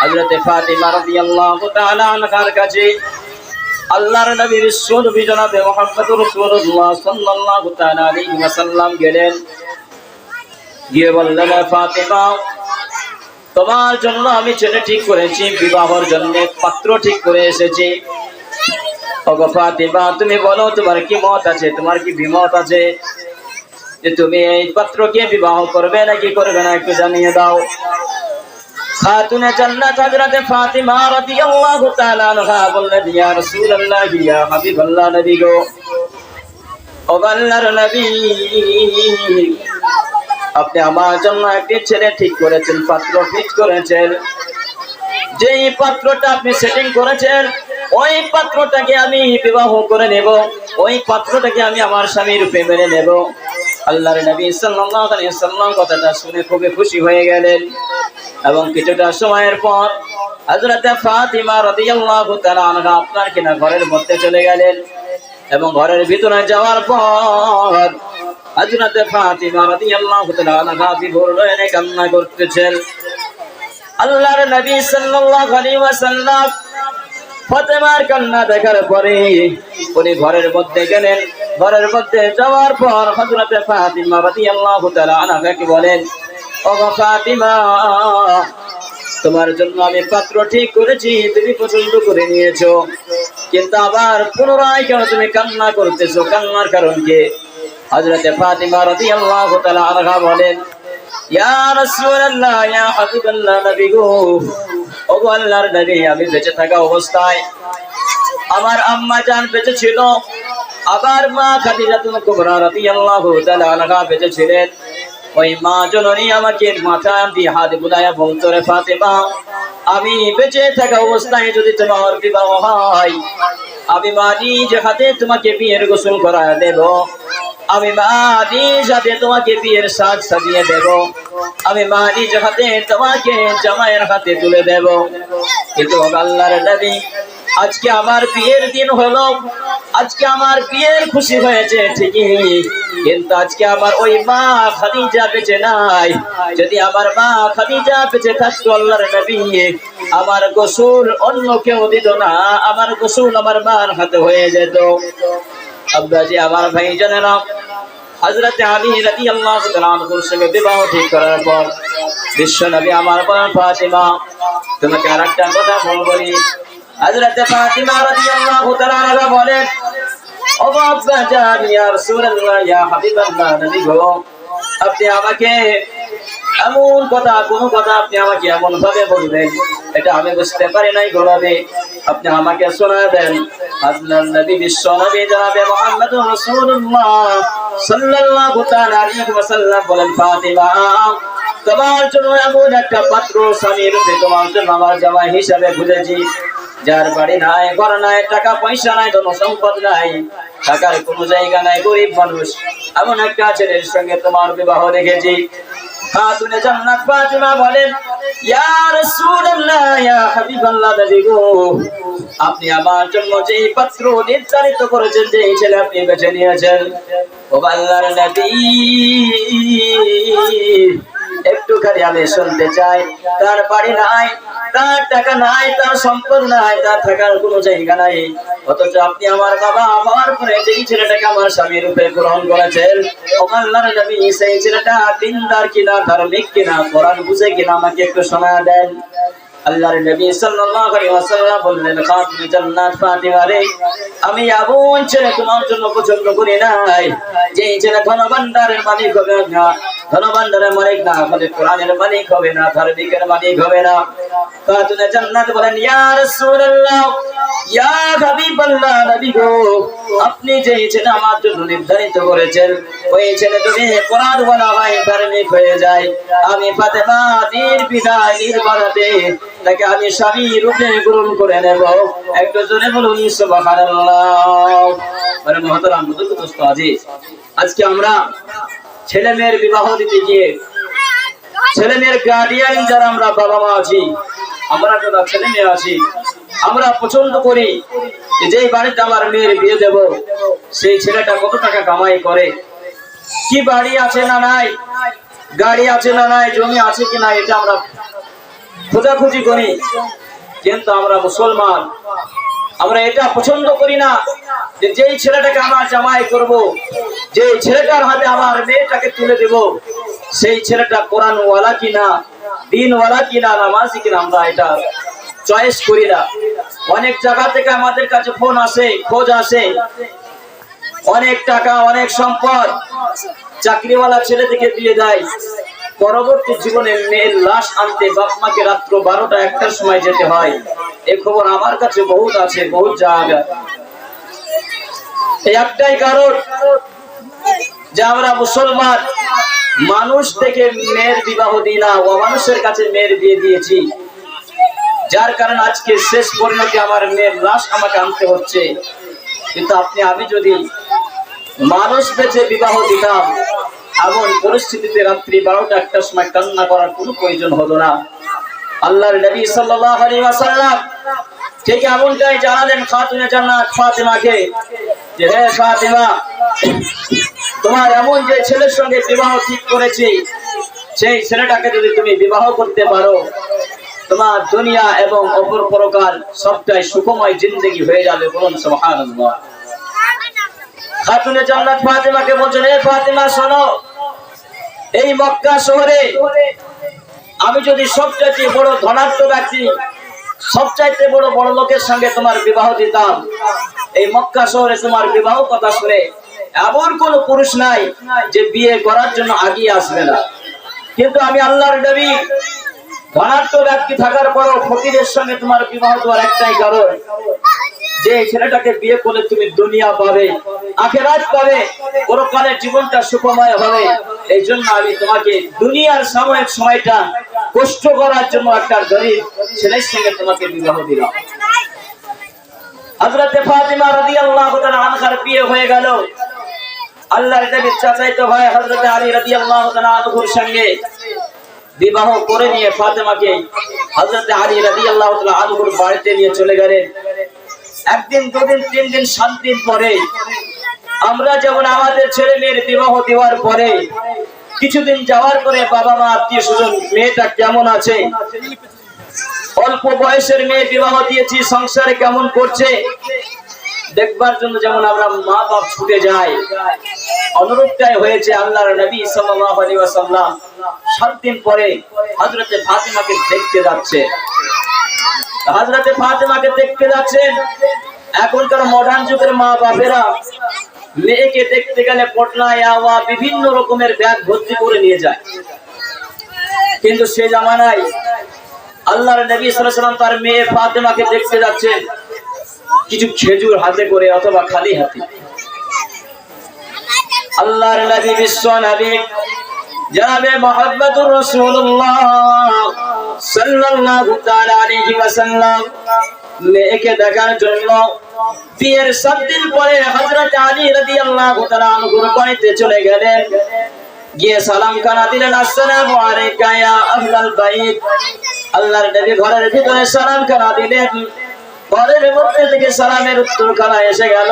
হযরত ফাতিমা রাদিয়াল্লাহু তাআলা আনহার কাছে আল্লাহর নবী বিশ্বনবী জনাবে মুহাম্মদুর রাসূলুল্লাহ সাল্লাল্লাহু তাআলা আলাইহি ওয়াসাল্লাম গেলেন। গিয়ে বললেন ফাতিমা, তোমার জন্য আমি ছেলে ঠিক করেছি, বিবাহর জন্য পাত্র ঠিক করে এসেছি। ওগো ফাতিমা, তুমি বলো, তোমার কি মত আছে? তোমার কি বিমত আছে? যে তুমি এই পাত্রকে বিবাহ করবে নাকি করবে না একটু জানিয়ে দাও। খাতুনে জান্নাত হযরত ফাতিমা রাদিয়াল্লাহু তাআলা আনহা বললেন, ইয়া রাসূলুল্লাহ, ইয়া হাবিবাল্লাহ নবী গো। ও আল্লাহর নবী, আপনি আমার জন্য একটি ছেলে ঠিক করেছেন, পাত্র ফিক্স করেছেন। যেই পাত্রটা আপনি সেটিং করেছেন, ওই পাত্রটাকে আমি বিবাহ করে নেব, ওই পাত্রটাকে আমি আমার স্বামী রূপে মেনে নেব। আল্লাহর নবী সাল্লাল্লাহু আলাইহি সাল্লাম কথাটা শুনে খুবই খুশি হয়ে গেলেন। এবং কিছুটা সময়ের পর হযরত ফাতিমা রাদিয়াল্লাহু তাআলা আনহা আপনার কিনা ঘরের মধ্যে চলে গেলেন এবং ঘরের ভিতরে যাওয়ার পর হযরত ফাতিমা রাদিয়াল্লাহু তাআলা আনহা বিভোর নয়নে কান্না করতেছেন। আল্লাহর নবী সাল্লাল্লাহু আলাইহি ওয়াসাল্লাম ফাতেমার কান্না দেখার পরে উনি ঘরের মধ্যে গেলেন। ঘরের মধ্যে যাওয়ার পর হযরত ফাতিমা রাদিয়াল্লাহু তাআলা আনহাকে বলেন তোমার জন্য আমি পাত্র ঠিক করেছি, তুমি পছন্দ করে নিয়েছো। কিন্তু আবার পুনরায় কেন তুমি কান্না করতেছো? কান্নার কারণ কি? হযরত ফাতিমা রাদিয়াল্লাহু তাআলা আনহা বলেন আমি বেঁচে থাকা অবস্থায় আমার আম্মা জান বেঁচে ছিল। আবার মা খাদিজাতুল কুবরা রাদিয়াল্লাহু তাআলা আনহা বেঁচে ছিলেন। ওই মা জননী আমাকে মাথা দিয়ে হাত বুলায়া বলতো, রে ফাতেমা, আমি বেঁচে থাকা অবস্থায় যদি তোমার বিবাহ হয়, আমি মা নিজ হাতে তোমাকে বিয়ের গোসল করা দেব। আমি মা নিজ হাতে তোমাকে বিয়ের সাজ সাজিয়ে দেব। আমি মা নিজ হাতে তোমাকে জামাইয়ের হাতে তুলে দেব। কিন্তু আল্লাহর নবী, আজকে আমার বিয়ের দিন হলো আজকে আমার বিয়ের খুশি হয়েছে, ঠিকই। কিন্তু আজকে আমার ওই মা খাদিজা বেঁচে নাই। যদি আমার মা খাদিজা বেঁচে থাকতো আল্লাহর নবী, আমার গোসল অন্য কেউ দিত না, আমার গোসল আমার মার হাতে হয়ে যেত। আব্বাজি আমার ভাই জানেনা, হযরত আলী রাদিয়াল্লাহু তাআলা আনহুর সঙ্গে বিবাহ ঠিক করার পর, বিশ্ব নবী আমার বলেন ফাতিমা, তোমাকে আরেকটা কথা বলব হযরত ফাতিমা রাদিয়াল্লাহু তাআলা আনহা বলেন আপনি আমাকে এমন কথা, কোন কথা আপনি আমাকে এমন ভাবে বলবেন, এটা আমি বুঝতে পারি নাই গোলাবে আপনি আমাকে নবী বিশ্ব নবী জনাবে মুহাম্মদুর রাসূলুল্লাহ সাল্লাল্লাহু তাআলা ওয়াসাল্লাম বলেন, ফাতিমা, তোমার জন্য এমন একটা পাত্র তোমার জন্য আমার হিসাবে খুঁজেছি যার বাড়ি নাই, ঘর নাই, টাকা পয়সা নাই ধন সম্পদ নাই। টাকার কোনো জায়গা নাই গরিব মানুষ। এমন একটা ছেলের সঙ্গে তোমার বিবাহ দেখেছি। আপনি আমার জন্য নির্ধারিত করেছেন যে ছেলে আপনি বেছে নিয়েছেন। ও একটুখানি আমি শুনতে চাই। তার বাড়ি নাই, তার টাকা নাই, তার সম্পদ নাই, তার থাকার কোনো জায়গা নাই। অথচ আপনি আমার বাবা আমার পরে যেই ছেলেটাকে আমার স্বামী রূপে গ্রহণ করেছেন, ও আল্লাহর নবী সেই ছেলেটা দিনদার কিনা, ধার্মিক কিনা, কোরআন বুঝে কিনা, আমাকে একটু শোনা দেন। আল্লাহর নবী সাল্লাল্লাহু আলাইহি ওয়াসাল্লাম বললেন, খাতুন জান্নাত আমি এমন ছেলে তোমার জন্য পছন্দ করি নাই। যে ছেলে ধন ভান্ডারের মালিক হবে না ধন ভান্ডারের মালিক না হলে কোরআনের মালিক হবে না মালিক হবে না। জান্নাত বলেন, ইয়া রাসূলুল্লাহ, ইয়া হাবিবাল্লাহ, নবী গো, আপনি যে আমার জন্য নির্ধারিত করেছেন, ওই ছেলে কোরআন বলা হয় ধার্মিক হয়ে যায়। আমি ফাতেমা নির বিদায় নির্বাণাতে তাকে আমি স্বামী রূপে গ্রহণ করে নেব। একটু জোরে বলুন, সুবহানাল্লাহ। মহতরাম দোস্ত আজকে আমরা ছেলে মেয়ের বিবাহ দিতে গিয়ে ছেলে মেয়ের গার্ডিয়ান যারা আমরা বাবা মা আছি, আমরা যারা ছেলে মেয়ে আছি, আমরা পছন্দ করি যে বাড়িতে আমার মেয়ের বিয়ে দেব, সেই ছেলেটা কত টাকা কামাই করে? কি বাড়ি আছে না নাই? গাড়ি আছে না নাই? জমি আছে কি না এটা আমরা খোঁজাখুঁজি করি। কিন্তু আমরা মুসলমান, আমরা এটা পছন্দ করি না। যেই ছেলেটাকে আমরা জামাই করব যে ছেলেটার হাতে আমার মেয়েটাকে তুলে দেব, সেই ছেলেটা কোরআন ওয়ালা কিনা দিন ওয়ালা কিনা, নামাজি কিনা, আমরা এটা চয়েস করি না। অনেক জায়গা থেকে আমাদের কাছে ফোন আসে, খোঁজ আসে। অনেক টাকা, অনেক সম্পদ চাকরিওয়ালা ছেলে থেকে দিয়ে দেয়। পরবর্তী জীবনে মেয়ের লাশ আনতে বাপ মাকে রাত্র বারোটা একটার সময় যেতে হয়। এ খবর আমার কাছে বহুত আছে, বহুত জায়গা। এই একটাই কারণ যে আমরা মুসলমান, মানুষ থেকে মেয়ের বিবাহ দিই না, ও মানুষের কাছে মেয়ের বিয়ে দিয়েছি। যার কারণে আজকে শেষ পরিণতি আমার মেয়ের লাশ আমাকে আনতে হচ্ছে। কিন্তু আপনি, আমি যদি মানুষ বেঁচে বিবাহ দিতাম, এমন পরিস্থিতিতে রাত্রি বারোটা একটার সময় কান্না করার কোনো প্রয়োজন হলো না। আল্লাহর নবী সাল্লাল্লাহু আলাইহি ওয়াসাল্লাম ঠিক এমনটাই জানালেন খাতুনে জান্নাত ফাতেমাকে। যে হে তোমার এমন যে ছেলের সঙ্গে বিবাহ ঠিক করেছি, সেই ছেলেটাকে যদি তুমি বিবাহ করতে পারো, তোমার দুনিয়া এবং অপর পরকাল সবটাই সুখময় জিন্দগি হয়ে যাবে বলুন সুবহানাল্লাহ। খাতুনে জান্নাত ফাতেমাকে বলছেন হে ফাতেমা, শোনো, এই মক্কা শহরে আমি যদি সবচাইতে বড় ধনাঢ্য ব্যক্তি সবচাইতে বড় বড় লোকের সঙ্গে তোমার বিবাহ দিতাম। এই মক্কা শহরে তোমার বিবাহ কথা শুনে এমন কোন পুরুষ নাই যে বিয়ে করার জন্য আগিয়ে আসবে না। কিন্তু আমি আল্লাহর ধনাঢ্য ব্যক্তি থাকার পরও ফকিরের সঙ্গে তোমার বিবাহ দেওয়ার একটাই কারণ, যে ছেলেটাকে বিয়ে করলে তুমি দুনিয়া পাবে, আখেরাত পাবে পরকালের জীবনটা সুখময় হবে। এই জন্য আমি তোমাকে দুনিয়ার সাময়িক সময়টা কষ্ট করার জন্য একটা গরিব ছেলের সঙ্গে তোমাকে বিবাহ দিলাম হযরতে ফাতিমা আনহার বিয়ে হয়ে গেল। আল্লাহর নবীর চাচাইতো ভাই আলী আনহুর সঙ্গে বিবাহ করে নিয়ে ফাতেমাকে আলী আনহুর বাড়িতে নিয়ে চলে গেলেন। একদিন, দুদিন, তিন দিন, সাত দিন পরে আমরা যেমন আমাদের ছেলে মেয়ের বিবাহ দেওয়ার পরে কিছুদিন যাওয়ার পরে বাবা মা, আত্মীয় স্বজন, মেয়েটা কেমন আছে? অল্প বয়সের মেয়ে বিবাহ দিয়েছি, সংসারে কেমন করছে? দেখবার জন্য যেমন আমরা মা বাপ ছুটে যাই। অনুরূপটাই হয়েছে আল্লাহর নবী সাল্লাল্লাহু আলাইহি ওয়াসাল্লাম। সাত দিন পরে হযরতে ফাতিমাকে দেখতে যাচ্ছে। হযরতে ফাতিমাকে দেখতে যাচ্ছেন। এখনকার মডার্ন যুগের মা বাপেরা মেয়েকে দেখতে গেলে পটলা ইয়াওয়া বিভিন্ন রকমের ব্যাগ ভর্তি করে নিয়ে যায়। কিন্তু সে জামানায় আল্লাহর নবী ওয়াসাল্লাম তার মেয়ে ফাতেমাকে দেখতে যাচ্ছেন। কিছু খেজুর হাতে করে অথবা খালি হাতে। আল্লাহর নবী বিশ্ব নবী। জনাবে মুহাম্মদুর রাসূলুল্লাহ সাল্লাল্লাহু তাআলা আলাইহি ওয়াসাল্লাম। মেয়েকে দেখার জন্য বিয়ের সাত দিন পরে হযরত আলী রাদিয়াল্লাহু তাআলা আনহুর বাড়িতে চলে গেলেন। গিয়ে সালাম খানা দিলেন, আসসালামু আলাইকা ইয়া আহলাল বাইত। আল্লাহর নবী ঘরের ভিতরে সালাম খানা দিলেন? ঘরের মধ্যে থেকে সালামের উত্তর খানা এসে গেল।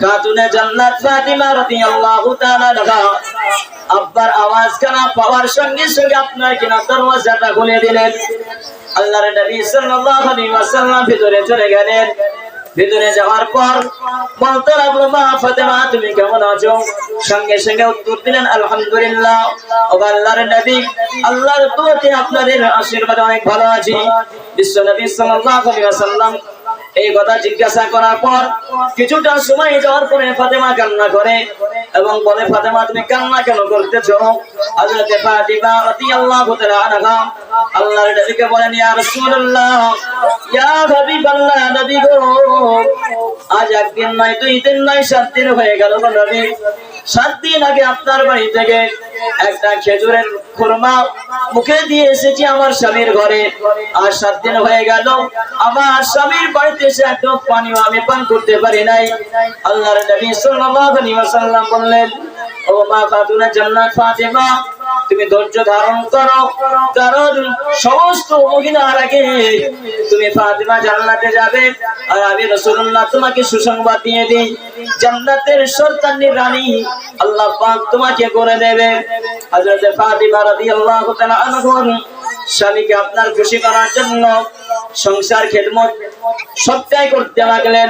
খাতুনে জান্নাত ফাতিমা রাদিয়াল্লাহু তাআলা আব্বার আওয়াজ খানা পাওয়ার সঙ্গে সঙ্গে আপনার কিনা দরওয়াজাটা খুলে দিলেন। আল্লাহর নবী সাল্লাল্লাহু আলাইহি ওয়াসাল্লাম ভিতরে চলে গেলেন। ভিতরে যাওয়ার পর বলতে লাগল মা ফাতেমা, তুমি কেমন আছো? সঙ্গে সঙ্গে উত্তর দিলেন, আলহামদুলিল্লাহ ও আল্লাহর নবী, আল্লাহর দোয়াতে আপনাদের আশীর্বাদে অনেক ভালো আছি। বিশ্ব নবী সাল্লাল্লাহু আলাইহি ওয়াসাল্লাম এই কথা জিজ্ঞাসা করার পর কিছুটা সময় যাওয়ার পরে ফাতেমা কান্না করে এবং বলে, ফাতেমা, তুমি কান্না কেন করতেছো? হযরতে ফাতিমা রাদিয়াল্লাহু তাআলা আনহা আল্লাহর নবীকে বলেন, ইয়া রাসূলুল্লাহ, ইয়া হাবিবাল্লাহ নবী গো, আজ একদিন নয়, দুই দিন নয়, সাত দিন হয়ে গেল গো নবী। সাত দিন আগে আপনার বাড়ি থেকে একটা খেজুরের খুরমা মুখে দিয়ে এসেছি আমার স্বামীর ঘরে। আর সাত দিন হয়ে গেল, আমার স্বামীর বাড়িতে এসে এত পানিও আমি পান করতে পারি নাই। আল্লাহর নবী সাল্লাল্লাহু আলাইহি ওয়াসাল্লাম বললেন, ও মা ফাতুনা জান্নাত ফাতেমা তুমি ধৈর্য ধারণ করো। কারণ সমস্ত মহিলার আগে তুমি ফাতিমা জান্নাতে যাবে। আর আমি রাসূলুল্লাহ তোমাকে সুসংবাদ দিয়ে দিই, জান্নাতের সরতানি রানী আল্লাহ পাক তোমাকে করে দেবে। হযরত ফাতিমা রাদিয়াল্লাহু তাআলা আনহার স্বামীকে আপনার খুশি করার জন্য সংসার, খেদমত সবটাই করতে লাগলেন।